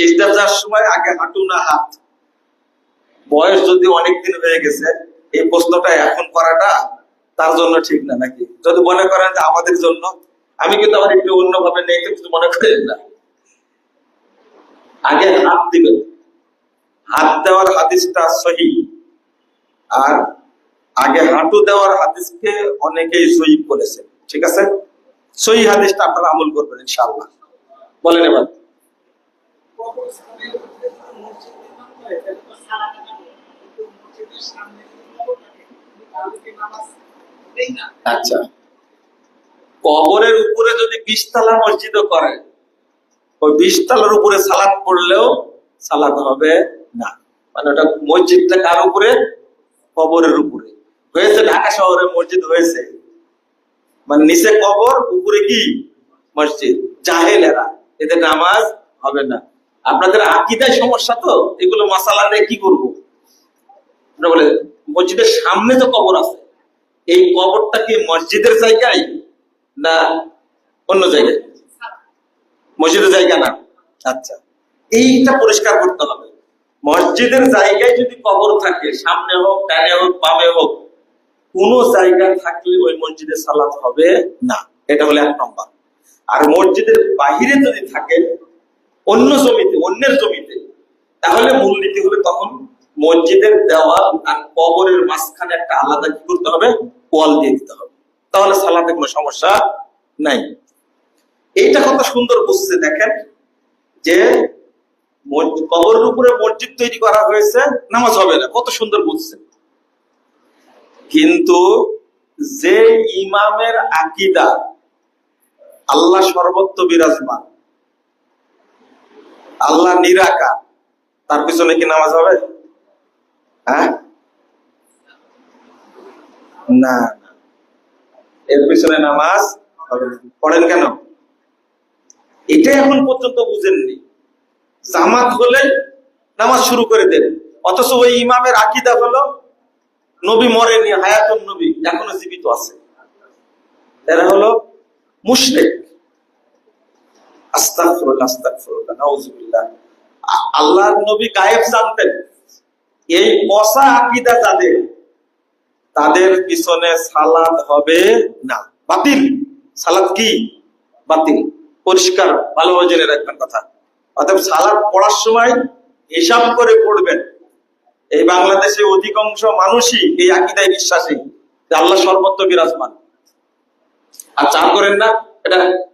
সিজদা যাওয়ার সময় আগে হাঁটু না হাত। বয়স যদি হয়ে গেছে, এই প্রশ্নটা এখন করাটা তার জন্য ঠিক না নাকি? যদি মনে করেন যে আমাদের জন্য, আমি কিন্তু আবার একটু অন্যভাবে নেই, কিন্তু মনে করেন না। আগে হাত দিবেন। হাত দেওয়ার হাদিসটা সহি। আর আগে হাঁটু দেওয়ার হাদিসকে অনেকেই সহি বলেছে ঠিক আছে? সহি হাদিসটা আপনারা আমল করবেন, ইনশাআল্লাহ। বলেন এবার। আচ্ছা। কবরের উপরে যদি বিশতলা মসজিদ করে, ওই বিশতলার উপরে সালাদ পড়লেও সালাদ হবে না। মানে ওটা মসজিদটা কার উপরে? কবরের উপরে। হয়েছে ঢাকা শহরে মসজিদ হয়েছে। মানে নিচে কবর, উপরে কি? মসজিদ। জাহেলেরা। এদের নামাজ হবে না। আপনাদের আকিদায় সমস্যা তো? এগুলো মশালা নিয়ে কি করব? বলে, মসজিদের সামনে তো কবর আছে। এই কবরটা কি মসজিদের জায়গায় না অন্য জায়গায়? মসজিদের জায়গা না। আচ্ছা এইটা পরিষ্কার করতে হবে। মসজিদের জায়গায় যদি কবর থাকে, সামনে হোক, ডানে হোক, বামে হোক, কোন জায়গায় থাকলে ওই মসজিদে সালাত হবে না। এটা হলো এক নম্বর। আর মসজিদের বাহিরে যদি থাকে অন্য জমিতে, অন্যের জমিতে। তাহলে মূলনীতি হবে তখন মসজিদের দেওয়াল আর কবরের মাঝখানে একটা আলাদা কি করতে হবে? ওয়াল দিয়ে দিতে হবে। তাহলে সালাতে কোনো সমস্যা নাই। এইটা কত সুন্দর বুঝছে, দেখেন। যে কবরের উপরে মসজিদ তৈরি করা হয়েছে, নামাজ হবে না। কত সুন্দর বুঝছে। কিন্তু যে ইমামের আকিদা, আল্লাহ সর্বত্র বিরাজমান আল্লাহ নিরাকা। তার পিছনে কি নামাজ হবে? হ্যাঁ? না এর পিছনে নামাজ পড়েন কেন? এটা এখন পর্যন্ত বুঝেননি। জামাত হলে নামাজ শুরু করে দেন। অথচ ওই ইমামের আকিদা হলো, নবী মরেনি, হায়াতুন নবী, এখনও জীবিত আছে। এরা হলো মুশরিক। আল্লাহর নবী গায়েব জানতেন। এই পসা আকিদা যাদের, তাদের পিছনে সালাদ হবে না। বাতিল। সালাদ কি? বাতিল। পরিষ্কার ভালোভাবে জেনে রাখবেন কথা। অর্থাৎ সালাদ পড়ার সময় হিসাব করে পড়বেন। এই বাংলাদেশে অধিকাংশ মানুষই এই আকিদায় বিশ্বাসী। আল্লাহ সর্বত্র বিরাজমান। আর চা করেন না? এটা